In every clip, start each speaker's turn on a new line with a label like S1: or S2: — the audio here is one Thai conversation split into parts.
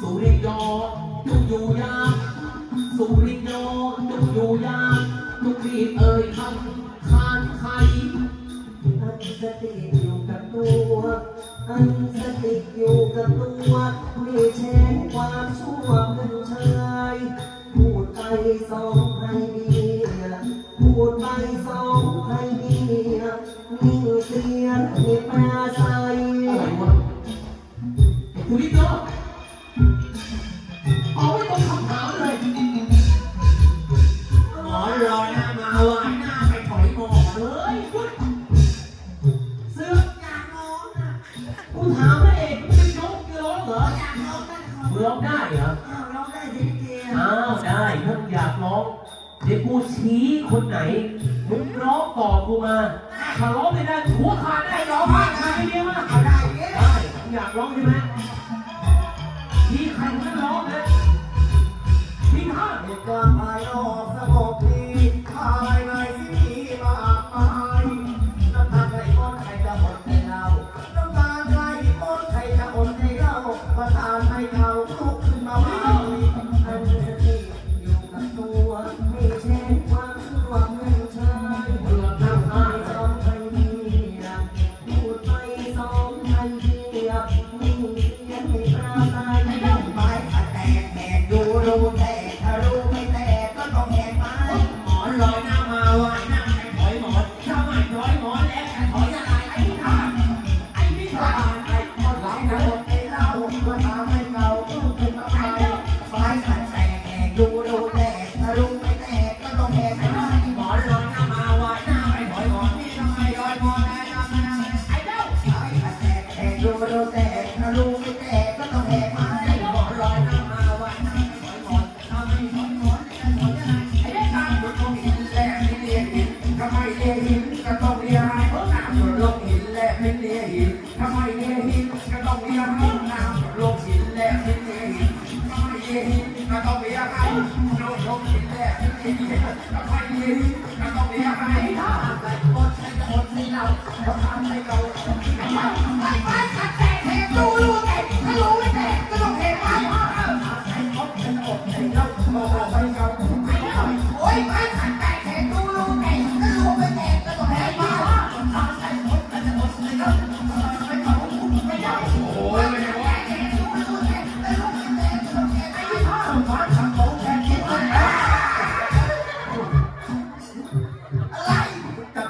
S1: สุริยอจงอยู่ยามสุริยอจงอยู่ยามจงรีบเอ่ยคำคานไข
S2: อันสติอยู่กับตัว อันสติอยู่กับตัวไม่แช่ความชั่วเป็นชายพูดไปสองให้ดีพูดไปสองให้ดี นิ่งเสียงให้ปราศัย
S1: อะไรวะสุริยอเอาไว้ตรงคำถามเลย
S3: หมอรอหน้ามาไหวหน้าไปถอยหมอ
S1: เฮ้ยคุณ
S3: เสื้อกอยากมองนะ
S1: กูถามพระเอกมึงเป็นยกจะร้องเหรอ
S3: อยากมองนั่นเขา
S1: มึงร้องได้เหรอ
S3: เดี๋
S1: ยวกูชี้คนไหน มึงร้องตอบกูมาถ้าร้องไม่ได้หัวขาดได้ร้องมากไม่เดียวมาก
S3: เอาได้เกียร์
S1: ได้มึงอยากร้องใช่ไหม
S3: ดล
S2: งหิ
S3: นแลกไม่เลียหินทำไมเลียหินก็ต้องเลียให้น้ำลงหินแหลกไม่เลียหินทำไมเลียหินก็ต้องเลียให้ลงลงหินแหลกไม่เลียหินทำไมเลียหินก็ต้องเลียให้ถ้าใส่หมดใส่หมดให้เราเราทำให้เราไม่ไม่ขัดแตกแหกดูรู้แตกถ้ารู้ไม่แตกก็ต้องแหกไปใส่หมดใส่หมดให้เราบอกให้เรา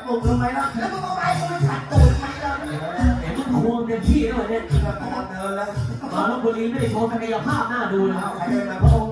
S3: จับปุ่มทำไมล่ะแล้วมึงเอาไปมึงขัดตูดไหมล่ะ
S1: เห็นมึงควงเต็มที่แล้วเนี่ย
S3: กำลังเดินแล้ว
S1: มาลบบุรีไม่ได้โชว์ศักยภาพหน้าดูเลย
S3: เอาใครเดินมาพระองค์